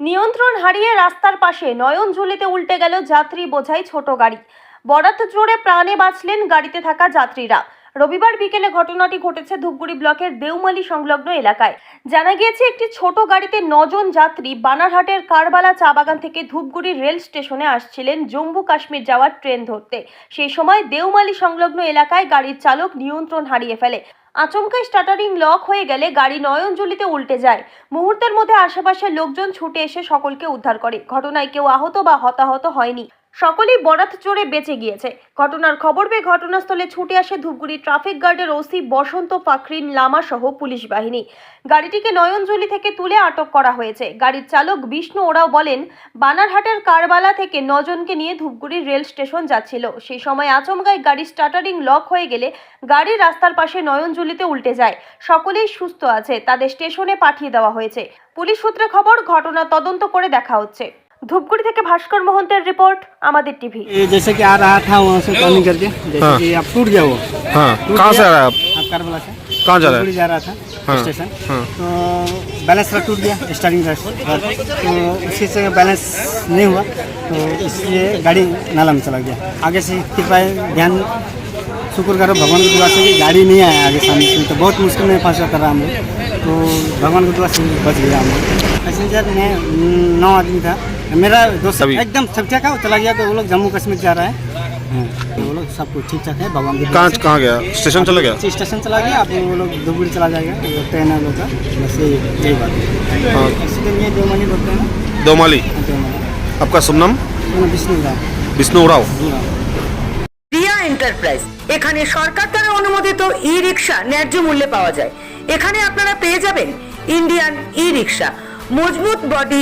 নিয়ন্ত্রণ হারিয়ে রাস্তার পাশে নয়নঝুলিতে উল্টে গেল যাত্রী বোঝাই ছোট গাড়ি। বরাত জোরে প্রাণে বাঁচলেন গাড়িতে থাকা যাত্রীরা। রবিবার বিকেলে ঘটনাটি ঘটেছে ধূপগুড়ি ব্লকের দেউমালি সংলগ্ন এলাকায়। জানা গিয়েছে, একটি ছোট গাড়িতে নজন যাত্রী বানারহাটের কারবালা চা বাগান থেকে ধূপগুড়ি রেল স্টেশনে আসছিলেন জম্মু কাশ্মীর যাওয়ার ট্রেন ধরতে। সেই সময় দেউমালি সংলগ্ন এলাকায় গাড়ির চালক নিয়ন্ত্রণ হারিয়ে ফেলে। আচমকাই স্টার্টারিং লক হয়ে গেলে গাড়ি নয়নজলিতে উল্টে যায়। মুহূর্তের মধ্যে আশেপাশের লোকজন ছুটে এসে সকলকে উদ্ধার করে। ঘটনায় কেউ আহত বা হতাহত হয়নি। সকলেই বরাত চড়ে বেঁচে গিয়েছে। ঘটনার খবর পেয়ে ঘটনাস্থলে ছুটে আসে ধূপগুড়ি ট্রাফিক গার্ডের ওসি বসন্ত ফাকরিন লামা সহ পুলিশ বাহিনী। গাড়িটিকে নয়নজলি থেকে তুলে আটক করা হয়েছে। গাড়ির চালক বিষ্ণু ওরাও বলেন, বানারহাটের কারবালা থেকে নজনকে নিয়ে ধূপগুড়ি রেল স্টেশন যাচ্ছিল। সেই সময় আচমকাই গাড়ির স্টার্টারিং লক হয়ে গেলে গাড়ি রাস্তার পাশে নয়নজলিতে উল্টে যায়। সকলেই সুস্থ আছে, তাদের স্টেশনে পাঠিয়ে দেওয়া হয়েছে। পুলিশ সূত্রে খবর, ঘটনা তদন্ত করে দেখা হচ্ছে। ধূপগুড়ি থেকে ভাস্কর মোহন্তের রিপোর্ট আমাদের টিভি ये जैसे कि आ रहा था वहाँ से टर्निंग करके जैसे हाँ। कि अब टूट गया वो हाँ टूट कहाँ से आ गया। रहा है आप आप कारबला से कहाँ जा रहा है? धूपगढ़ी जा रहा था हाँ, स्टेशन हाँ। तो बैलेंस थोड़ा टूट गया स्टार्टिंग रश तो उसी से बैलेंस नहीं हुआ तो इसलिए गाड़ी नाला में चला गया आगे से कृपया ध्यान शुक्र करो भगवान की दुआ से कि गाड़ी नहीं आया आगे सामने से तो बहुत मुश्किल में फंसा कर रहा हम लोग तो भगवान की दुआ से बच गया हम लोग पैसेंजर में नौ आदमी था मेरा दोस्त अभी? एकदम ठीक ठाक है वो चला गया तो वो लोग जम्मू कश्मीर जा रहा है हाँ, तो वो लोग सब कुछ ठीक ठाक है भगवान की दुआ कहाँ से। कहाँ गया स्टेशन चला गया अच्छी स्टेशन चला गया अब वो लोग धूपगढ़ी चला जाएगा वो ट्रेन है लोग का बस यही यही बात है हाँ एक्सीडेंट ये दो मनी बोलते हैं ना दौमाली दो मनी आपका शुभ नाम दोनों विष्णु का विष्णु उराव রিয়া এন্টারপ্রাইজ এখানে সরকার দ্বারা অনুমোদিত ই রিক্সা ন্যায্য মূল্যে পাওয়া যায় এখানে আপনারা পেয়ে যাবেন ইন্ডিয়ান ই রিক্সা মজবুত বডি